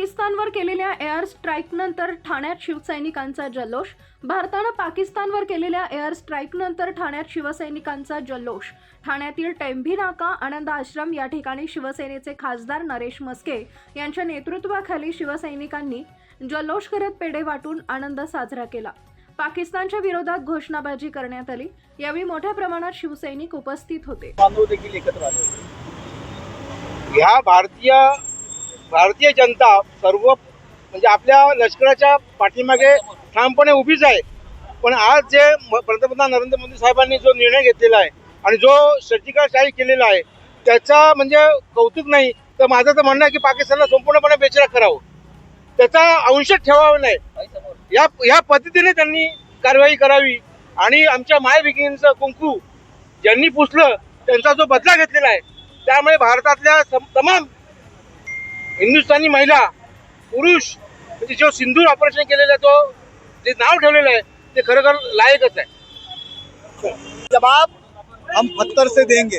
पाकिस्तानवर केलेल्या एअर स्ट्राईकनंतर ठाण्यात शिवसैनिकांचा जल्लोष. भारतानं पाकिस्तानवर केलेल्या एअर स्ट्राईकनंतर ठाण्यात शिवसैनिकांचा जल्लोष. ठाण्यातील टेंभी नाका आनंद आश्रम या ठिकाणी शिवसेनेचे खासदार नरेश मस्के यांच्या नेतृत्वाखाली शिवसैनिकांनी जल्लोष करत पेढे वाटून आनंद साजरा केला. पाकिस्तानच्या विरोधात घोषणाबाजी करण्यात आली. यावेळी मोठ्या प्रमाणात शिवसैनिक उपस्थित होते. ह्या भारतीय भारतीय जनता सर्व म्हणजे आपल्या लष्कराच्या पाठीमागे ठामपणे उभीच आहे. पण आज जे म- पंतप्रधान नरेंद्र मोदी साहेबांनी जो निर्णय घेतलेला आहे आणि जो सर्जिकल स्ट्राईक केलेला आहे त्याचा म्हणजे कौतुक नाही तर माझं तर म्हणणं आहे की पाकिस्तानला संपूर्णपणे बेचरा करावं. त्याचा अंश ठेवावा नाही. या या पद्धतीने त्यांनी कारवाई करावी. आणि आमच्या माय कुंकू ज्यांनी पुसलं त्यांचा जो बदला घेतलेला आहे त्यामुळे भारतातल्या सम- तमाम हिंदुस्थानी महिला, पुरुष जो सिंदूर ऑपरेशन केलेलं तो जे नाव आहे, ते खरोखर लायकच आहे. जवाब हम पत्थर से देंगे,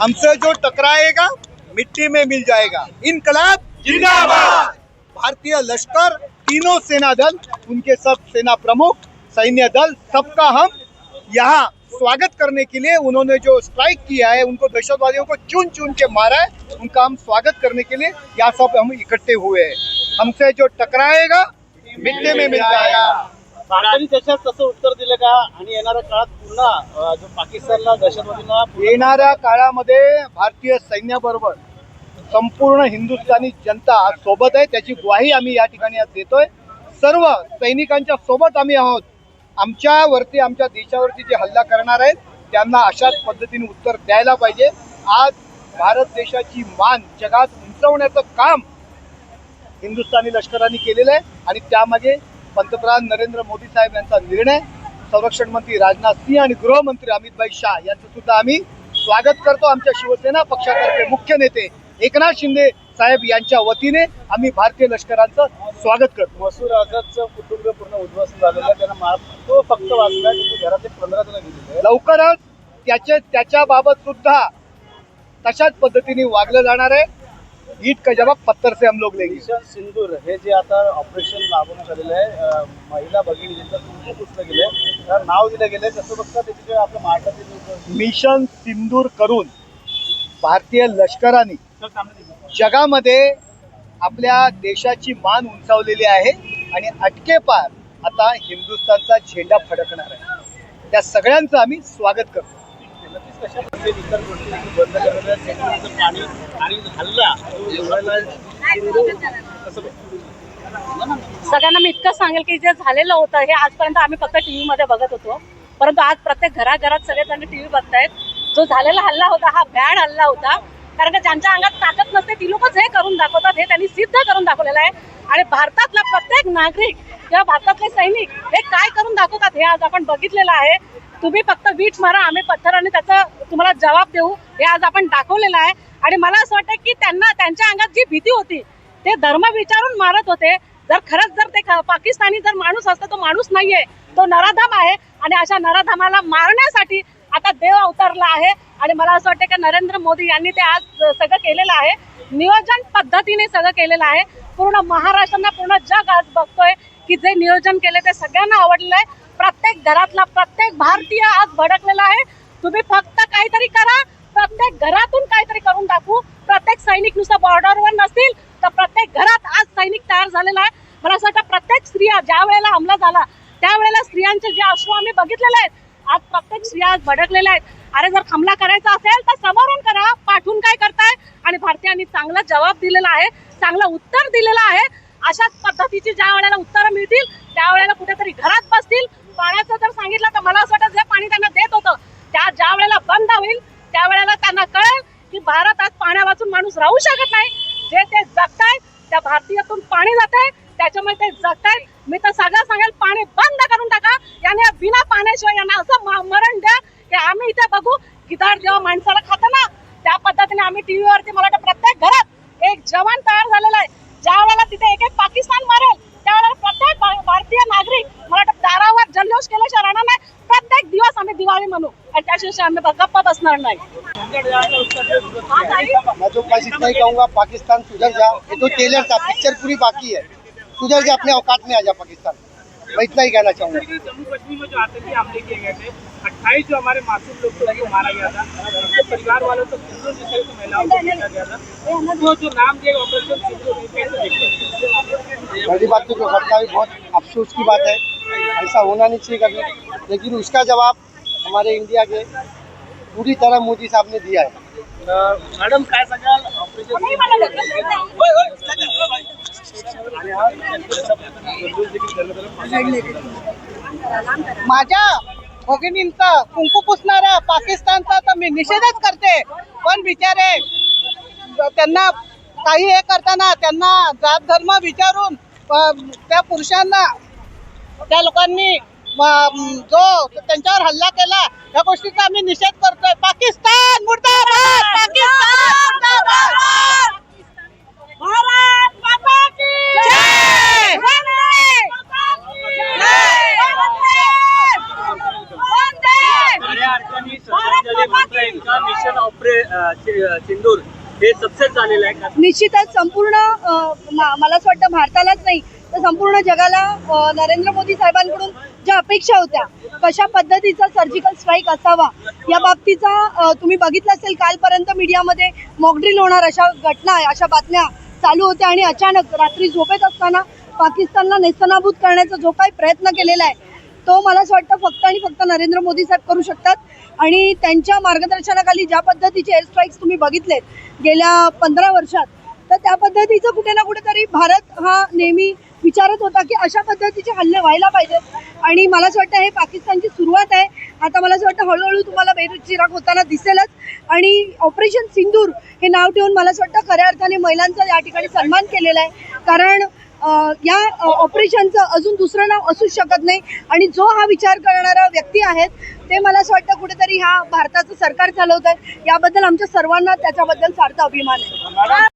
हमसे जो टकराएगा, मिट्टी में मिल जाएगा। इनकलाब जिंदाबाद! भारतीय लश्कर, तीनों सेना दल उनके सब सेना प्रमुख, सैन्य दल, सबका हम यहाँ स्वागत करने के लिए उन्होंने जो स्ट्राइक किया है उनको दहशतवादियों को चुन चुन के मारा है। उनका हम स्वागत करने के लिए यहाँ सब हम इकट्ठे हुए हैं। हमसे जो टकराएगा मिट्टी में मिल जाएगा। भारताने त्याच्यात तसं उत्तर दिलं का? आणि येणाऱ्या काळात पुन्हा जो पाकिस्तानला दहशतवादींना येणाऱ्या काळामध्ये भारतीय सैन्याबरोबर संपूर्ण हिंदुस्थानी जनता सोबत आहे. त्याची ग्वाही आम्ही या ठिकाणी आज देतोय. सर्व सैनिकांच्या सोबत आम्ही आहोत. आमच्यावरती आमच्या देशावरती जे हल्ला करणार आहेत त्यांना अशाच पद्धतीने उत्तर द्यायला पाहिजे. आज भारत देशाची मान जगात उंचवण्याचं काम हिंदुस्थानी लष्कराने केलेलं आहे आणि त्यामागे पंतप्रधान नरेंद्र मोदी साहेब यांचा निर्णय संरक्षण मंत्री राजनाथ सिंह आणि गृहमंत्री अमितभाई शाह यांचं सुद्धा आम्ही स्वागत करतो. आमच्या शिवसेना पक्षातर्फे मुख्य नेते एकनाथ शिंदे साहेब यांच्या वतीने आम्ही भारतीय लष्कराचं स्वागत करतो मसूर आझादचं कुटुंब पूर्ण उद्ध्वस्त झालेलं त्यांना तो फक्त वाचला त्याच्या घरातले पंधरा जण गेलेले आहेत. लवकरच त्याचे त्याच्याबाबत सुद्धा तशाच पद्धतीने वागलं जाणार आहे ईट का जवाब पत्थर से हम लोग लेंगे मिशन सिंदूर हे जे आता ऑपरेशन राबवण्यात आलेलं आहे महिला भगिनी ज्यांचं कुंकू पुसलं गेलंय त्याला नाव दिलं गेलंय तसं बघता त्याची जे आपल्या महाराष्ट्रातील मिशन सिंदूर करून भारतीय लष्कराने तर. जगामध्ये आपल्या देशाची मान उंचावलेली आहे आणि अटकेपार आता हिंदुस्थानचा झेंडा फडकणार आहे. त्या सगळ्यांचं आम्ही स्वागत करतो. सगळ्यांना मी इतकं सांगेल की जे झालेलं होतं हे आजपर्यंत आम्ही फक्त टी मध्ये बघत होतो. परंतु आज प्रत्येक घराघरात सगळेजण टीव्ही बघतायत. जो झालेला हल्ला होता हा बॅड हल्ला होता. कारण का ज्यांच्या अंगात ताकद नसते ती लोकच हे करून दाखवतात हे त्यांनी सिद्ध करून दाखवलेलं आहे. आणि भारतातला प्रत्येक नागरिक किंवा भारतातले सैनिक हे काय करून दाखवतात हे आज आपण बघितलेलं आहे. तुम्ही फक्त वीट मारा आम्ही पत्थराने त्याचा तुम्हाला जबाब देऊ हे आज आपण दाखवलेलं आहे. आणि मला असं वाटतं की त्यांना त्यांच्या अंगात जी भीती होती ते धर्म विचारून मारत होते. जर खरंच जर ते पाकिस्तानी जर माणूस असता तो माणूस नाहीये तो नराधम आहे. आणि अशा नराधमाला मारण्यासाठी आता देव अवतरला आहे आणि मला असं वाटतं की नरेंद्र मोदी यांनी ते आज सगळं केलेलं आहे. नियोजन पद्धतीने सगळं केलेलं आहे. पूर्ण महाराष्ट्रांना पूर्ण जग आज बघतोय की जे नियोजन केले ते सगळ्यांना आवडलेलं आहे. प्रत्येक घरातला प्रत्येक भारतीय आज भडकलेला आहे. तुम्ही फक्त काहीतरी करा. प्रत्येक घरातून काहीतरी करून दाखवू. प्रत्येक सैनिक नुसतं बॉर्डरवर नसतील तर प्रत्येक घरात आज सैनिक तयार झालेला आहे. मला असं वाटतं प्रत्येक स्त्रिया ज्या वेळेला हमला झाला त्यावेळेला स्त्रियांचे जे अश्रू आम्ही बघितलेले आहेत आज प्रत्येक स्त्रिया आज भडकलेल्या आहेत. अरे जर हमला करायचा असेल तर समोरून करा. पाठवून काय करताय? आणि भारतीयांनी चांगला जबाब दिलेला आहे चांगलं उत्तर दिलेलं आहे. अशाच पद्धतीची ज्या वेळेला उत्तरं मिळतील त्यावेळेला कुठेतरी घरात बसतील. पाण्याचं जर सांगितलं तर मला असं वाटतं जे पाणी त्यांना देत होतं त्या ज्या वेळेला बंद होईल त्यावेळेला त्यांना कळेल की भारत आज पाण्या वाचून माणूस राहू शकत नाही. जे ते जगताय त्या भारतीयातून पाणी जात आहे त्याच्यामुळे ते जगतायत. मी तर सगळं सांगेल पाणी बंद करून टाका. याने बिना पाण्याशिवाय यांना असं मरण द्या. की आम्ही इथे बघू. गिधाड जेव्हा माणसाला खातं ना त्या पद्धतीने आम्ही टीव्हीवरती मला वाटतं प्रत्येक घरात एक जवान तयार झालेला आहे. ज्या वेळेला तिथे एक एक पाकिस्तान मारेल त्यावेळेला प्रत्येक भारतीय नागरिक मला वाटतं दारावर जल्लोष केल्याशिवाय राहणार नाही. प्रत्येक दिवस आम्ही दिवाळी म्हणू. आणि त्याशिवाय आम्ही गप्पा बसणार नाही. पाकिस्तान सुधर जा. ये तो टेलर था पिक्चर पूरी बाकी है सुधर जा अपने औकात में आ जा पाकिस्तान। मैं इतना ही कहना चाहूँगा। जम्मू कश्मीर में जो आतंकी हमले किए गए थे अट्ठाईस जो हमारे मासूम लोग थे उनको मारा गया था उनके परिवार वालों को सिंधु जिस तरह महिलाओं को भेजा गया था। वो जो नाम दिया ऑपरेशन सिंधु हैं? पहली बात तो जो घटना हुई बहुत अफसोस की बात है। ऐसा होना नहीं चाहिए कभी। लेकिन उसका जवाब हमारे इंडिया के पूरी तरह मोदी साहब ने दिया है। मैडम मॅडम काय सांगाल? ऑपरेशन माझ्या भगिनींचा कुंकू पुसणाऱ्या पाकिस्तानचा तर मी निषेधच करते. पण बिचारे त्यांना काही हे करताना त्यांना जात धर्म विचारून त्या पुरुषांना त्या लोकांनी जो त्यांच्यावर हल्ला केला या गोष्टीचा आम्ही निषेध करतोय. पाकिस्तान मुर्दाबाद! पाकिस्तान मुर्दाबाद भारत माता की जय वंदे माता की जय वंदे खऱ्या अर्थाने श्रद्धांजली म्हणता येईल का मिशन ऑपरे सिंदूर हे सक्सेस झालेलं आहे. का निश्चितच संपूर्ण मा- मला असं वाटतं भारतालाच नाही तर संपूर्ण जगाला नरेंद्र मोदी साहेबांकडून ज्या अपेक्षा होत्या कशा पद्धतीचा सर्जिकल स्ट्राईक असावा या बाबतीचा तुम्ही बघितलं असेल कालपर्यंत मीडियामध्ये मॉकड्रिल होणार अशा घटना अशा बातम्या चालू होत्या आणि अचानक रात्री झोपेत असताना पाकिस्तानला नेस्तनाबूत करण्याचा जो काही प्रयत्न केलेला आहे तो मला असं वाटतं फक्त आणि फक्त नरेंद्र मोदी साहेब करू शकतात. आणि त्यांच्या मार्गदर्शनाखाली ज्या पद्धतीचे एअर स्ट्राईक्स तुम्ही बघितलेत गेल्या पंधरा वर्षात तर त्या पद्धतीचं कुठे ना कुठेतरी भारत हा नेहमी विचारत होता की अशा पद्धतीचे हल्ले व्हायला पाहिजेत. आणि मला असं वाटतं हे पाकिस्तानची सुरुवात आहे. आता मला असं वाटतं हळूहळू तुम्हाला बेरुचिराग होताना दिसेलच. आणि ऑपरेशन सिंदूर हे नाव ठेवून मला असं वाटतं खऱ्या अर्थाने महिलांचा या ठिकाणी सन्मान केलेला आहे. कारण या ऑपरेशनचं अजून दुसरं नाव असूच शकत नाही. आणि जो हा विचार करणारा व्यक्ती आहेत ते मला असं वाटतं कुठेतरी ह्या भारताचं सरकार चालवत आहे याबद्दल आमच्या सर्वांना त्याच्याबद्दल सार्थ अभिमान आहे.